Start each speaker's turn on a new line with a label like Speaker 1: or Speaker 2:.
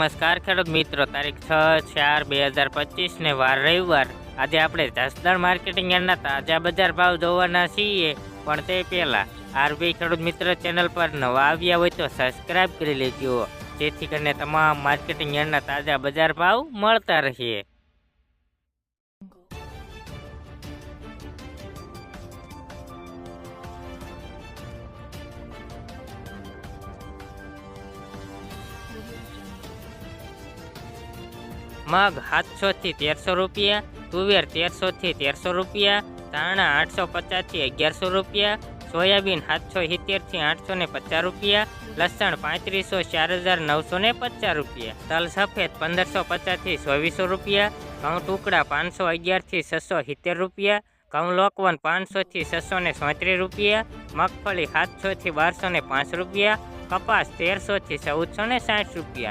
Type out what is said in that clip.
Speaker 1: નમસ્કાર ખેડૂત મિત્રો, તારીખ છ ચાર બે હજાર પચીસ ને વાર રવિવાર. આજે આપણે જસદણ માર્કેટિંગ યાર્ડના તાજા બજાર ભાવ જોવાના છીએ, પણ તે પહેલાં આરબી ખેડૂત મિત્ર ચેનલ પર નવા આવ્યા હોય તો સબસ્ક્રાઇબ કરી લેજો. જેથી કરીને તમામ માર્કેટિંગ યાર્ડના તાજા બજાર ભાવ મળતા રહે. મગ સાતસો થી તેરસો રૂપિયા, તુવેર તેરસો થી તેરસો રૂપિયા, ધાણા આઠસો પચાસથી અગિયારસો રૂપિયા, સોયાબીન સાતસો સિત્તેરથી આઠસો ને પચાસ રૂપિયા, લસણ પાંત્રીસો, ચાર હજાર નવસો ને પચાસ રૂપિયા, તલ સફેદ પંદરસો પચાસથી ચોવીસો રૂપિયા, ઘઉં ટુકડા પાંચસો અગિયારથી છસો સિત્તેર રૂપિયા, ઘઉં લોકવન પાંચસો થી છસો ને ચોત્રીસ રૂપિયા, મગફળી સાતસો થી બારસો ને પાંચ રૂપિયા, કપાસ તેરસો થી ચૌદસો ને સાઠ રૂપિયા.